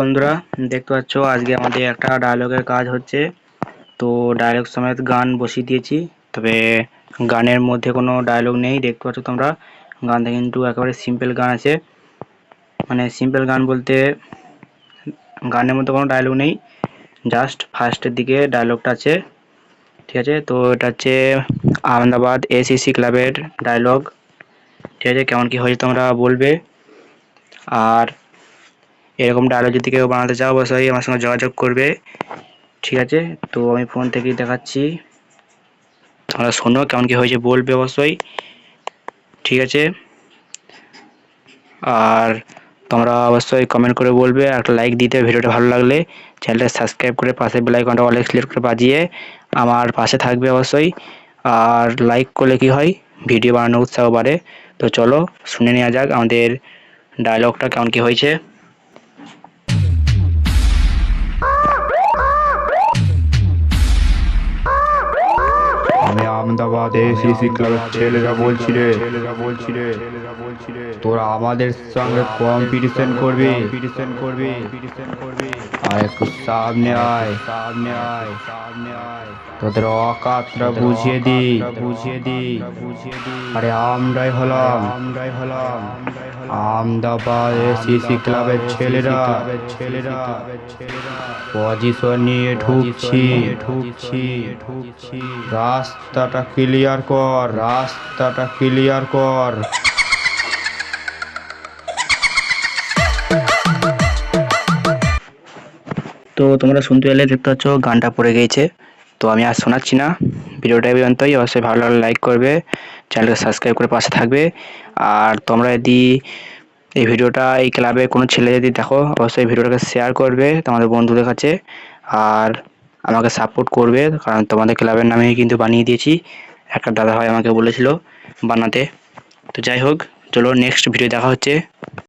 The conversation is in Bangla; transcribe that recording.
বন্ধুরা, দেখতে পাচ্ছ আজকে আমাদের একটা ডায়লগের কাজ হচ্ছে। তো ডায়লগ সমেত গান বসিয়ে দিয়েছি, তবে গানের মধ্যে কোনো ডায়লগ নেই, দেখতে পাচ্ছ তোমরা। গানটা কিন্তু একেবারে সিম্পল গান আছে। মানে সিম্পল গান বলতে গানের মধ্যে কোনো ডায়লগ নেই জাস্ট ফার্স্টের দিকে ডায়লগটা আছে। ঠিক আছে? তো এটা হচ্ছে আহমেদাবাদ এসিসি ক্লাবের ডায়লগ ঠিক আছে? কেমন কি হয়েছে তোমরা বলবে। আর এরকম ডায়লগ যদি কেউ বানাতে চাও, অবশ্যই আমার সঙ্গে যোগাযোগ করবে। ঠিক আছে? তো আমি ফোন থেকেই দেখাচ্ছি। তোমরা শোনো কেমন কী হয়েছে, বলবে অবশ্যই। ঠিক আছে? আর তোমরা অবশ্যই কমেন্ট করে বলবে একটা লাইক দিতে ভিডিওটা ভালো লাগলে। চ্যানেলটা সাবস্ক্রাইব করে পাশে বেল আইকনটা অল সিলেক্ট করে বাজিয়ে আমার পাশে থাকবে অবশ্যই। আর লাইক করলে কি হয়? ভিডিও বানানোর উৎসাহ বাড়ে। তো চলো, শুনে নেওয়া যাক আমাদের ডায়লগটা কেমন কী হয়েছে। আহমেদাবাদে সিসি ক্লাবের ছেলেরা বলছি রে ছেলেরা বলছি রে বলছি রে তোরা আমাদের সঙ্গে কম্পিটিশন করবি। কম্পিটিশন করবি কম্পিটিশন করবি। আর একটু সামনে আয়। সামনে আয় সামনে আয়। তোদের অকাতটা বুঝিয়ে দি। বুঝিয়ে দি বুঝিয়ে দি। আরে আমরাই হলাম। আমরাই হলাম। আমদাবাদ সিসি ক্লাবের ছেলেরা। ছেলেরা ছেলেরা। পজিশন নিয়ে ঢুকছি। ঢুকছি ঢুকছি। রাস্তাটা ক্লিয়ার কর, রাস্তাটা ক্লিয়ার কর। তো তোমরা শুনতে পেলে, দেখতে পাচ্ছ, গানটা পড়ে গিয়েছে। তো আমি আর শোনাচ্ছি না। ভিডিওটা পর্যন্তই। অবশ্যই ভালো লাগলে লাইক করবে চ্যানেলকে সাবস্ক্রাইব করে পাশে থাকবে। আর তোমরা যদি এই ভিডিওটা, এই ক্লাবে কোনো ছেলে যদি দেখো, অবশ্যই ভিডিওটাকে শেয়ার করবে তোমাদের বন্ধুদের কাছে। আর আমাকে সাপোর্ট করবে, কারণ তোমাদের ক্লাবের নামে কিন্তু বানিয়ে দিয়েছি। একটা দাদা ভাই আমাকে বলেছিল বানাতে। তো যাই হোক, চলো নেক্সট ভিডিও দেখা হচ্ছে।